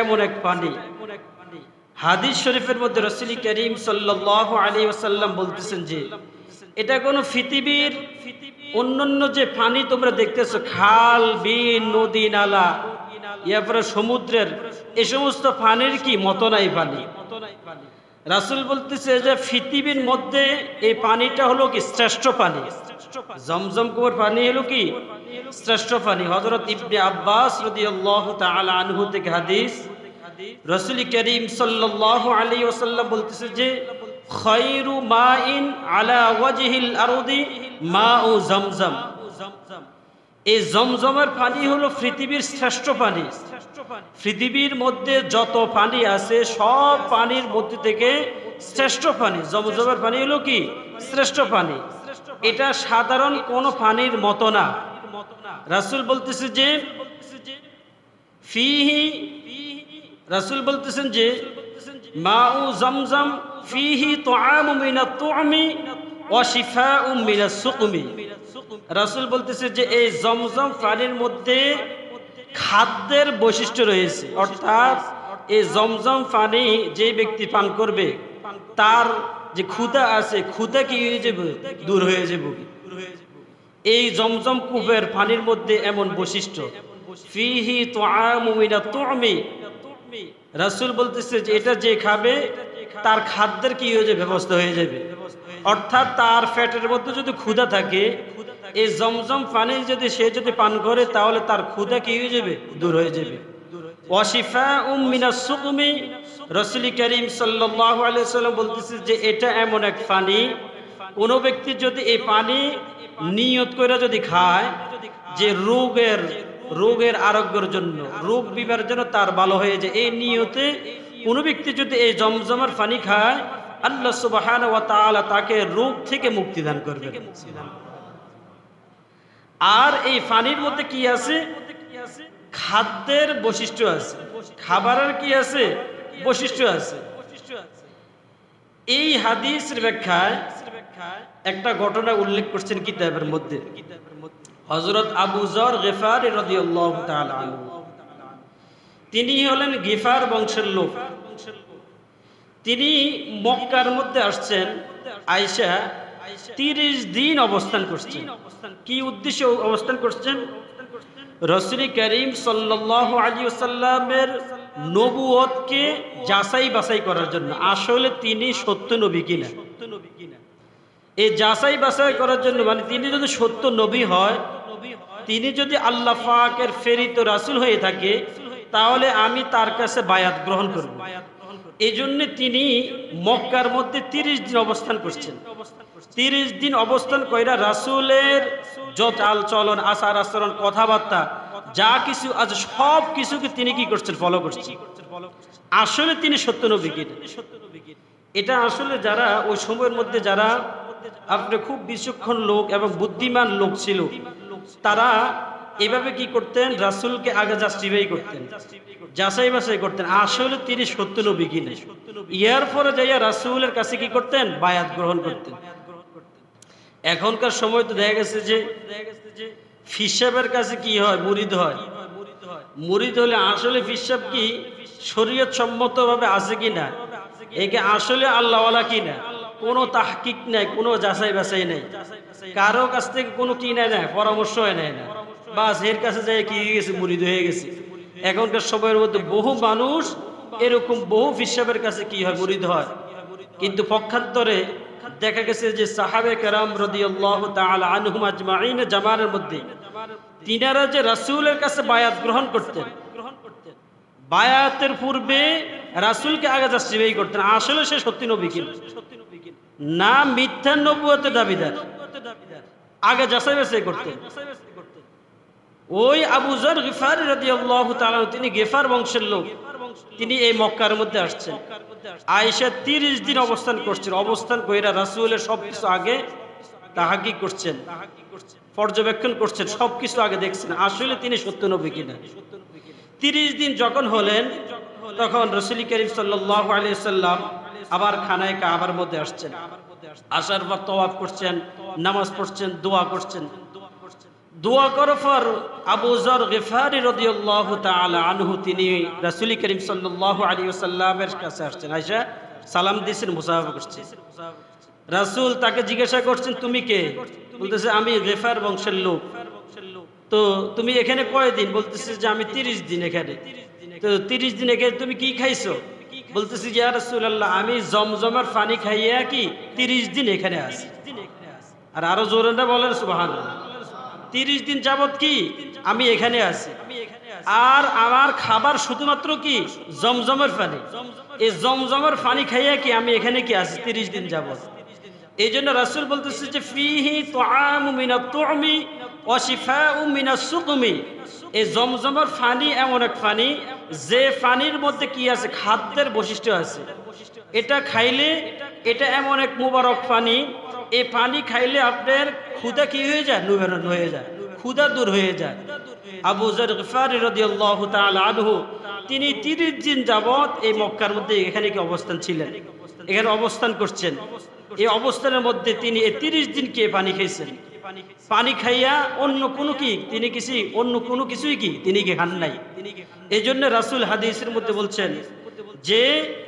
এমন এক পানি হাদিস শরীফের মধ্যে রসুল করিম সাল্লাহ আলী ওসাল্লাম বলতেছেন যে, এটা কোনো পৃথিবীর অন্যান্য যে পানি তোমরা দেখতেছো, খাল বিল নদী, নালা ইয়ারপরে সমুদ্রের, এ সমস্ত পানির কি মত নাই পানি রাসুল বলতেছে যে, পৃথিবীর মধ্যে এই পানিটা হলো কি শ্রেষ্ঠ পানি জমজম কুয়ার পানি হলো কি? শ্রেষ্ঠ পানি। হজরত ইবনে আব্বাস রাদিয়াল্লাহু তাআলা আনহু থেকে হাদিস, রসুল করিম সাল্লাল্লাহু আলাইহি ওয়াসাল্লাম বলতেছে যে খায়রু মাইন আলা ওয়াজহিল আরদি মাউ জমজম। এই জমজমের পানি হলো পৃথিবীর শ্রেষ্ঠ পানি। পৃথিবীর মধ্যে যত পানি আছে, সব পানির মধ্যে থেকে শ্রেষ্ঠ পানি। জমজমের পানি হলো কি? শ্রেষ্ঠ পানি। এটা সাধারণ কোন পানির মতো না। রাসুল বলতেছে যে, ফিহি, রাসুল বলতেছেন যে, মাউ জমজম, ফিহি তুআমি ওয়া শিফাউ মিনাস সুকমি। রাসুল বলতেছে যে, এই জমজম পানির মধ্যে খাদ্যের বৈশিষ্ট্য রয়েছে। অর্থাৎ, এই জমজম পানি যে ব্যক্তি পান করবে, তার যে ক্ষুধা আছে, ক্ষুধা কি হয়ে যাবে? দূর হয়ে যাবে এই জমজম কূপের পানির মধ্যে এমন বৈশিষ্ট্য। ফিহি তোআমু মিনাত তুআমি। রাসুল বলতেছে যে এটা যে খাবে, তার খাদ্যের কি হয়ে যাবে? ব্যবস্থা হয়ে যাবে। অর্থাৎ তার ফ্যাটের মধ্যে যদি ক্ষুধা থাকে, এই জমজম পানি যদি সে যদি পান করে, তাহলে তার ক্ষুধা কি হয়ে যাবে? দূর হয়ে যাবে। ওয়াশিফা উম্মিনা সুকুমি রসুল করিম সাল্লাহ আলিয়াল্লাম বলতেছে যে এটা এমন এক পানি, কোনো ব্যক্তি যদি এই পানি নিয়ত করে যদি খায়, যে রোগের রোগের আরোগ্যের জন্য, রোগ বিবার জন্য তার ভালো হয়ে যায়। এই নিয়তে কোনো ব্যক্তি যদি এই জমজমের পানি খায়, আল্লাহ সুবাহান ওয়া তাআলা তাকে রোগ থেকে মুক্তি দান করবে আর এই পানির মধ্যে কি আছে? খাদ্যের বৈশিষ্ট্য আছে। খাবারের কি আছে? বৈশিষ্ট্য আছে। এই হাদিসের ব্যাখ্যায় একটা ঘটনা উল্লেখ করছেন কিতাবের মধ্যে। হজরত আবু জর গেফার তিনি হলেন গিফার বংশের লোক। তিনি মক্কার মধ্যে আসছেন। আয়সা তিরিশ দিন অবস্থান করছেন। কি উদ্দেশ্যে অবস্থান করছেন? রসুল করিম সাল্লাহ আলী সাল্লামের নবুয়তকে যাচাই বাছাই করার জন্য। আসলে তিনি সত্য নবী কিনা? এই যাচাই বাছাই করার জন্য মানে তিনি যদি সত্য নবী হয়, তিনি যদি আল্লাহ পাকের ফেরিত রাসুল হয়ে থাকে, তাহলে আমি তার কাছে বায়াত গ্রহণ করব। এই জন্য তিনি মক্কার মধ্যে তিরিশ দিন অবস্থান করছেন। তিরিশ দিন অবস্থান কইরা রাসুলের যত আল চলন আচার আচরণ, কথাবার্তা, যা কিছু আজ সব কিছুকে তিনি কি করছেন? ফলো করছেন। আসলে তিনি সত্য নবী এটা আসলে যারা ওই সময়ের মধ্যে যারা আপনি খুব বিচক্ষণ লোক এবং বুদ্ধিমান লোক ছিল, তারা এভাবে কি করতেন? রাসুলকে আগে জাস্টিফাই করতেন। যাচাই বাছাই করতেন। আসলে তিনি সত্য নবী কিনা ইয়ার পরে যাইয়া রাসুলের কাছে কি করতেন? বায়াত গ্রহণ করতেন। এখনকার সময় তো দেখা গেছে যে ফিসাবের কাছে কি হয়? মুরিদ হয়। মুরিদ হলে আসলে ফিসাব কি? শরীয়ত সম্মত ভাবে আছে কি না? একে আসলে আল্লাহওয়ালা কি না? কোনো তাহকিক নাই, কোনো যাচাই বাছাই নাই। কারও কাছ থেকে কোনো কি নেয় না, পরামর্শ নেয় না। বাসের কাছে যাই কি হয়ে গেছে? মুরিদ হয়ে গেছে। এখনকার সময়ের মধ্যে বহু মানুষ এরকম বহু ফিসাবের কাছে কি হয়? মুরিদ হয়। কিন্তু পক্ষান্তরে দেখা গেছে যে সাহাবে কেরাম রদিয়াল্লাহু তাআলা আনহুম আজমাইন জামানের মধ্যে। তিনারা যে রাসূলের কাছে বায়াত গ্রহণ করতেন, বায়াতের পূর্বে রাসূলকে আগে জাস্টিফাই করতেন। আসলে সে সত্যি নবী কিনা না মিথ্যা নবুয়তের দাবিদার। আগে যাচাই বাছাই করতেন। ওই আবু গিফার গিফারি রাদিয়াল্লাহু তাআলা তিনি গেফার বংশের লোক। তিনি এই মক্কার মধ্যে আসছেন। আয়েশা তিরিশ দিন অবস্থান করছেন অবস্থান কইরা রাসুলের সবকিছু আগে তাহাকি করছেন, পর্যবেক্ষণ করছেন, সবকিছু আগে দেখছেন। আসলে তিনি সত্য নবী কিনা? তিরিশ দিন যখন হলেন, তখন রসুল করিম আলিয়াল্লাম আবার খানায় কাবার মধ্যে আসছেন। আসার পর তওয়াফ করছেন, নামাজ পড়ছেন, দোয়া করছেন। আবু রাসূল তাকে জিজ্ঞাসা করছেন, তুমি কে? বলতেছে, আমি গেফার বংশের লোক। তো তুমি এখানে কয়দিন? বলতেছে যে, আমি তিরিশ দিন এখানে। তো তিরিশ দিন এখানে তুমি কি খাইছো? বলতেছি যে রাসুল আল্লাহ আমি জমজমের পানি খাইয়া কি তিরিশ দিন এখানে আছি। আর আরও জোরে বলেন, সুবহানাল্লাহ। তিরিশ দিন যাবত কি আমি এখানে আছি। আর আমার খাবার শুধুমাত্র কি? জমজমের পানি এই জমজমের পানি খাইয়া কি আমি এখানে কি আছি? তিরিশ দিন যাবত এই জন্য রাসুল বলতেছে যে ফিহি তুমি ওয়া শিফাউ মিনাস সুকুমি। এই জমজমের পানি এমন এক পানি যে পানির মধ্যে কি আছে? খাদ্যের বৈশিষ্ট্য আছে। এটা খাইলে এটা এমন এক মুবারক পানি এই পানি খাইলে আপনার ক্ষুদা কি হয়ে যায়? নিবারণ হয়ে যায়। ক্ষুদা দূর হয়ে যায়। আবু আনহু, তিনি 30 দিন যাবত এই মক্কার মধ্যে এখানে কি অবস্থান ছিলেন? এখানে অবস্থান করছেন। এই অবস্থানের মধ্যে তিনি এই 30 দিন কে পানি খেয়েছেন পানি খাইয়া অন্য কোনো কি? তিনি কিছু অন্য কোনো কিছুই কি? তিনি কি খান নাই। এই জন্য রাসূল হাদিসের মধ্যে বলছেন যে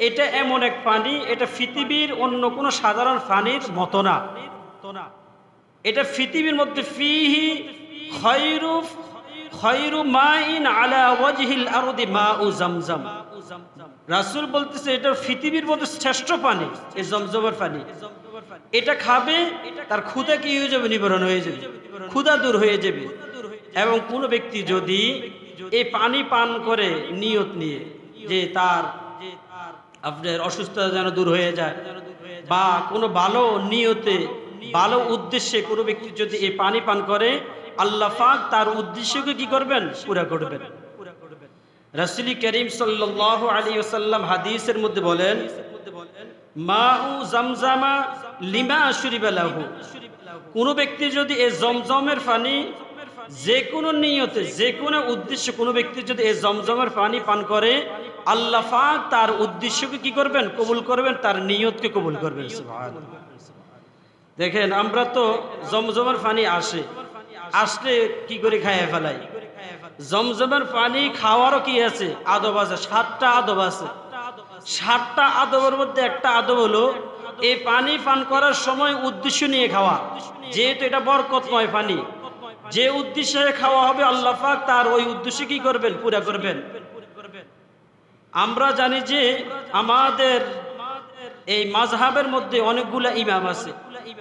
এটা এমন এক পানি এটা পৃথিবীর অন্য কোনো সাধারণ পানির মতো না। এটা পৃথিবীর মধ্যে ফিহি খয়রু খয়রু মাইন আলা ওয়াজহিল আরদি মাউ জামজাম। রাসূল বলতেছে, এটা পৃথিবীর মধ্যে শ্রেষ্ঠ পানি এই জমজমের পানি এটা খাবে, তার ক্ষুধা কি হয়ে যাবে? নিবারণ হয়ে যাবে। ক্ষুধা দূর হয়ে যাবে। এবং কোন ব্যক্তি যদি এই পানি পান করে নিয়ত নিয়ে, যে তার আপনার অসুস্থতা যেন দূর হয়ে যায়। বা কোনো ভালো নিয়তে, ভালো উদ্দেশ্যে কোনো ব্যক্তি যদি এই পানি পান করে, আল্লাহ পাক তার উদ্দেশ্যকে কি করবেন? পুরা করবেন। রাসূলি করিম সাল্লাল্লাহু আলাইহি ওয়াসাল্লাম হাদিসের মধ্যে বলেন, মাউ জামজামা লিমা শুরিবা লাহু। কোন ব্যক্তি যদি এই জমজমের পানি, যে কোনো নিয়তে, যে কোনো উদ্দেশ্যে কোনো ব্যক্তি যদি এই জমজমের পানি পান করে আল্লাহ পাক তার উদ্দেশ্যকে কি করবেন? কবুল করবেন, তার নিয়তকে কবুল করবেন দেখেন, আমরা তো জমজমের পানি আসে। আসলে কি করে খাইয়ে ফেলাই? জমজমের পানি খাওয়ারও কি আছে? আদব আছে, সাতটা আদব আছে। সাতটা আদবের মধ্যে একটা আদব হলো, এই পানি পান করার সময় উদ্দেশ্য নিয়ে খাওয়া। যেহেতু এটা বরকতময় পানি, যে উদ্দেশ্যে খাওয়া হবে, আল্লাহ পাক তার ওই উদ্দেশ্যে কি করবেন? পুরা করবেন। আমরা জানি যে আমাদের এই মাযহাবের মধ্যে অনেকগুলো ইমাম আছে।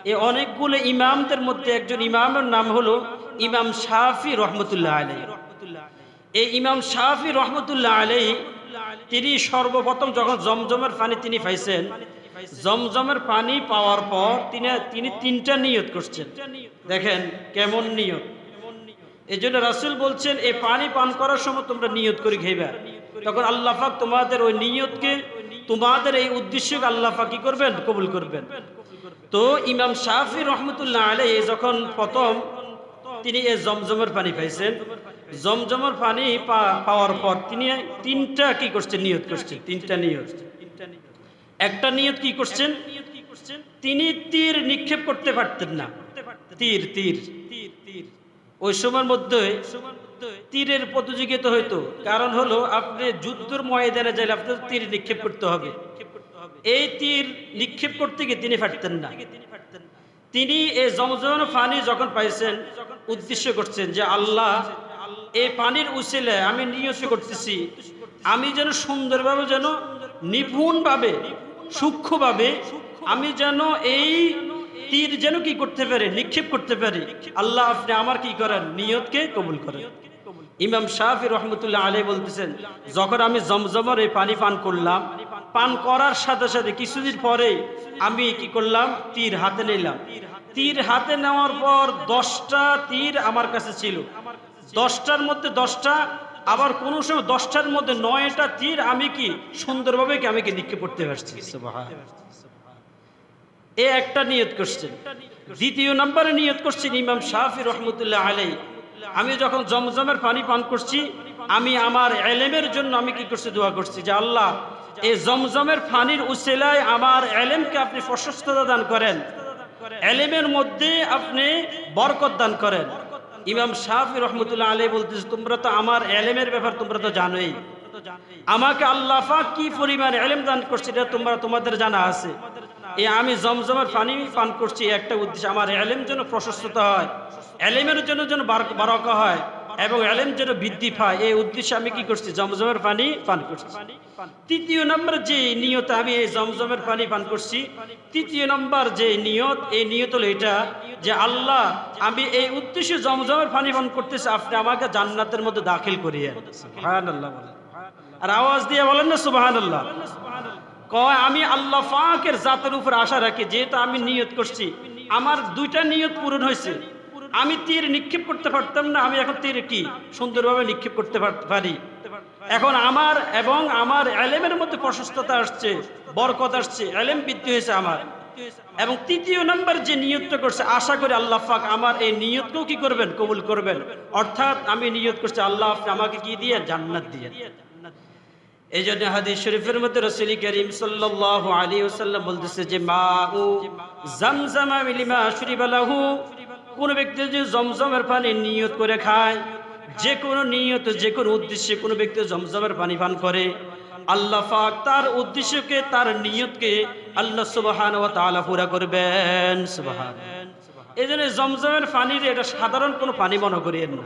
এই অনেকগুলো ইমামদের মধ্যে একজন ইমামের নাম হলো ইমাম শাফি রহমতুল্লাহ আলাই এই ইমাম শাফি রহমতুল্লাহ আলাই তিনি সর্বপ্রথম যখন জমজমের পানি তিনি পাইছেন, জমজমের পানি পাওয়ার পর তিনি তিনি তিনটা নিয়ত করছেন। দেখেন কেমন নিয়ত। এই জন্য রাসুল বলছেন, এই পানি পান করার সময় তোমরা নিয়ত করে খেবা তখন আল্লাহ পাক তোমাদের ওই নিয়তকে, তোমাদের এই উদ্দেশ্যকে আল্লাহ কি করবেন? কবুল করবেন। তো ইমাম শাহি রহমতুল্লাহ আলে যখন প্রথম তিনি এই জমজমের পানি পাইছেন জমজমের পানি পাওয়ার পর তিনি তিনটা কি করছেন? নিয়ত করছেন। তিনটা নিয়ত। একটা নিয়ত কি করছেন? তিনি তীর নিক্ষেপ করতে পারতেন না। তীর তীর। ওই সময়ের মধ্যে তীরের প্রতিযোগিতা হইতো। কারণ হলো, আপনি যুদ্ধের ময়দানে যাইলে আপনার তীর নিক্ষেপ করতে হবে। এই তীর নিক্ষেপ করতে গিয়ে তিনি ফাটতেন না। তিনি এই জমজম পানি যখন পাইছেন, উদ্দেশ্য করছেন যে, আল্লাহ, এই পানির উচিলে আমি নিয়ত করতেছি। আমি যেন সুন্দরভাবে যেন নিপুণভাবে, সূক্ষ্মভাবে আমি যেন এই তীর যেন কি করতে পারে, নিক্ষেপ করতে পারে, আল্লাহ আপনি আমার কি করেন? নিয়তকে কবুল করেন। ইমাম শাহি রহমতুল্লাহ আলী বলতেছেন, যখন আমি জমজমর এই পানি পান করলাম, পান করার সাথে সাথে কিছুদিন পরে আমি কি করলাম? তীর হাতে নিলাম। তীর হাতে নেওয়ার পর দশটা তীর আমার কাছে ছিল। দশটার মধ্যে দশটা, আবার কোনো সময় দশটার মধ্যে নয়টা তীর আমি কি সুন্দরভাবে কি আমি কি নিক্ষেপ করতে পারছি? এ একটা নিয়ত করছেন। দ্বিতীয় নম্বরে নিয়ত করছেন ইমাম শাহি রহমতুল্লাহ আলাই। আমি যখন জমজমের পানি পান করছি, আমি আমার এলেমের জন্য আমি কি করছি, দোয়া করছি যে আল্লাহ এই জমজমের পানির উসেলায় আমার এলেমকে আপনি প্রশস্ততা দান করেন। এলেমের মধ্যে আপনি বরকত দান করেন। ইমাম শাহি রহমতুল্লাহ আলী বলতেছে, তোমরা তো আমার এলেমের ব্যাপার তোমরা তো জানোই। আমাকে আল্লাহ পাক কি পরিমাণ এলেম দান করছে, এটা তোমরা, তোমাদের জানা আছে। এই আমি জমজমের পানি পান করছি, একটা উদ্দেশ্য, আমার এলেম যেন প্রশস্ততা হয়, এলেমের জন্য যেন বার- বারকা হয় এবং এলেম যেন বৃদ্ধি পায়। এই উদ্দেশ্যে আমি কি করছি? জমজমের পানি পান করছি। তৃতীয় নম্বর যে নিয়ত আমি এই জমজমের পানি পান করছি, তৃতীয় নম্বর যে নিয়ত, এই নিয়ত হলো এটা যে আল্লাহ, আমি এই উদ্দেশ্যে জমজমের পানি পান করতেছি, আপনি আমাকে জান্নাতের মধ্যে দাখিল করিয়ে আর আওয়াজ দিয়ে বলেন না সুবহানাল্লাহ? কয়, আমি আল্লাহ পাকের জাতের উপর আশা রাখি, যেহেতু আমি নিয়ত করছি। আমার দুইটা নিয়ত পূরণ হয়েছে। আমি তীর নিক্ষেপ করতে পারতাম না, আমি এখন তীর কি? সুন্দরভাবে নিক্ষেপ করতে পারি এখন আমার এবং আমার এলেমের মধ্যে প্রশস্ততা আসছে, বরকত আসছে, এলেম বৃদ্ধি হয়েছে আমার। এবং তৃতীয় নম্বর যে নিয়তটা করছে, আশা করি আল্লাহ পাক আমার এই নিয়তকেও কি করবেন? কবুল করবেন। অর্থাৎ আমি নিয়ত করছি, আল্লাহ আপনি আমাকে কি দিয়ে? জান্নাত দিয়ে। এই জন্য হাদিস শরীফের মধ্যে রসুল করিম সাল্লাল্লাহু আলাইহি ওয়াসাল্লাম বলতেছে যে মা ও জামজামা মিলিমা শরীবালাহু কোন ব্যক্তি যদি জমজমের পানি নিয়ত করে খায়, যে কোনো নিয়ত, যে কোনো উদ্দেশ্যে কোনো ব্যক্তি জমজমের পানি পান করে, আল্লাহ পাক তার উদ্দেশ্যকে, তার নিয়তকে আল্লাহ সুবহান ওয়া তাআলা পুরা করবেন। সুবহান। এই জন্য জমজমের পানির এটা সাধারণ কোনো পানি মনে করিয়েন না।